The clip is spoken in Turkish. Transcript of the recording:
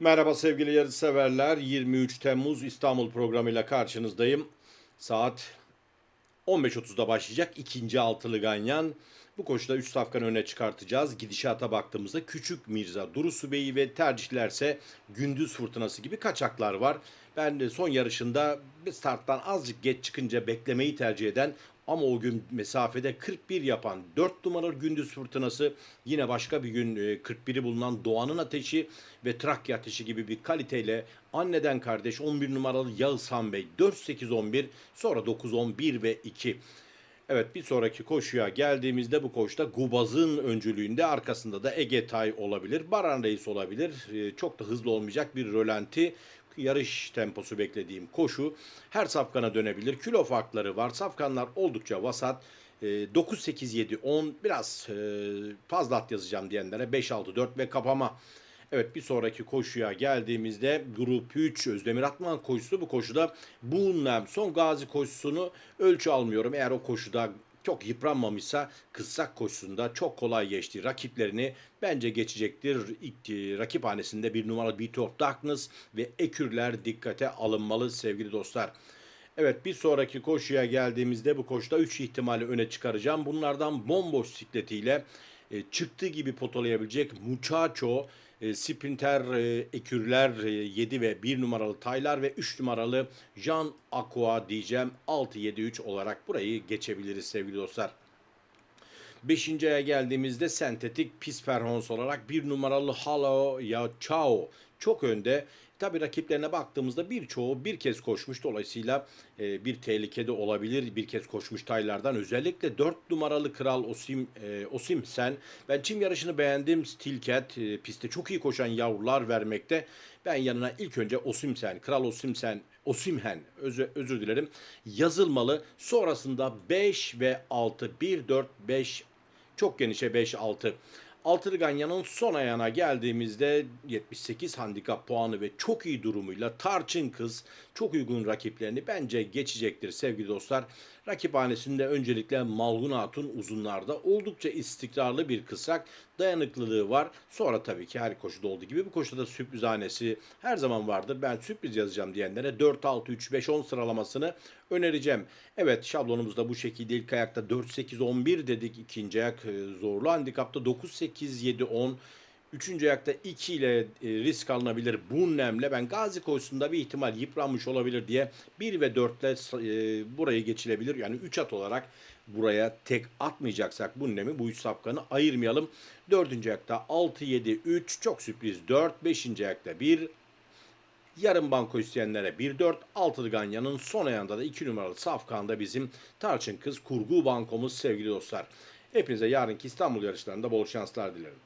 Merhaba sevgili yarış severler. 23 Temmuz İstanbul programıyla karşınızdayım. Saat 15.30'da başlayacak ikinci altılı ganyan. Bu koşuda 3 safkanı öne çıkartacağız. Gidişata baktığımızda Küçük Mirza, Durusu Bey'i ve tercihlerse Gündüz Fırtınası gibi kaçaklar var. Ben de son yarışında bir starttan azıcık geç çıkınca beklemeyi tercih eden ama o gün mesafede 41 yapan 4 numaralı Gündüz Fırtınası yine başka bir gün e, 41'i bulunan Doğan'ın Ateşi ve Trakya Ateşi gibi bir kaliteyle anneden kardeş 11 numaralı Yağız Han Bey 4-8-11 sonra 9-11 ve 2. Evet bir sonraki koşuya geldiğimizde bu koşuda Gubaz'ın öncülüğünde arkasında da Ege Tay olabilir. Baran Reis olabilir. Ee, Çok da hızlı olmayacak bir rölanti yarış temposu beklediğim koşu. Her safkana dönebilir. Kilo farkları var. Safkanlar oldukça vasat. Ee, 9, 8, 7, 10 biraz e, fazla at yazacağım diyenlere 5, 6, 4 ve kapama. Evet bir sonraki koşuya geldiğimizde grup 3 Özdemir Atman koşusu bu koşuda Bunlem son gazi koşusunu ölçü almıyorum. Eğer o koşuda çok yıpranmamışsa kıssak koşusunda çok kolay geçti. Rakiplerini bence geçecektir. İlk e, rakip hanesinde bir numaralı Beat of Darkness ve Ekürler dikkate alınmalı sevgili dostlar. Evet bir sonraki koşuya geldiğimizde bu koşuda 3 ihtimali öne çıkaracağım. Bunlardan bomboş sikletiyle e, çıktığı gibi potalayabilecek Muchacho, e, Sprinter, e, Ekürler 7 ve 1 numaralı Taylar ve 3 numaralı Jean Aqua diyeceğim. 6-7-3 olarak burayı geçebiliriz sevgili dostlar. Beşinci aya geldiğimizde sentetik pis olarak bir numaralı Halo ya Chao çok önde. Tabi rakiplerine baktığımızda birçoğu bir kez koşmuş dolayısıyla e, bir tehlikede olabilir. Bir kez koşmuş taylardan özellikle 4 numaralı Kral Osim e, Osimsen. Ben çim yarışını beğendim. Stilcat e, pistte çok iyi koşan yavrular vermekte. Ben yanına ilk önce Osimsen, Kral Osimsen Osimhen özür, özür dilerim yazılmalı. Sonrasında 5 ve 6 1 4 5 çok genişe 5-6. Altılı Ganyan'ın son ayağına geldiğimizde 78 handikap puanı ve çok iyi durumuyla Tarçın Kız çok uygun rakiplerini bence geçecektir sevgili dostlar. Rakiphanesinde öncelikle Malgun Hatun uzunlarda oldukça istikrarlı bir kısrak dayanıklılığı var. Sonra tabii ki her koşuda olduğu gibi bu koşuda da sürpriz hanesi her zaman vardır. Ben sürpriz yazacağım diyenlere 4, 6, 3, 5, 10 sıralamasını önereceğim. Evet şablonumuzda bu şekilde ilk ayakta 4, 8, 11 dedik. ikinci ayak e, zorlu handikapta 9, 8, 7, 10. Üçüncü ayakta 2 ile e, risk alınabilir Bunnem'le. Ben Gazi koşusunda bir ihtimal yıpranmış olabilir diye 1 ve 4 ile burayı geçilebilir. Yani 3 at olarak buraya tek atmayacaksak Bunnem'i bu 3 safkanı ayırmayalım. Dördüncü ayakta 6, 7, 3 çok sürpriz 4. Beşinci ayakta 1, Yarım banko isteyenlere 1-4, altılı ganyanın son ayağında da 2 numaralı safkanda bizim Tarçın Kız kurgu bankomuz sevgili dostlar. Hepinize yarınki İstanbul yarışlarında bol şanslar dilerim.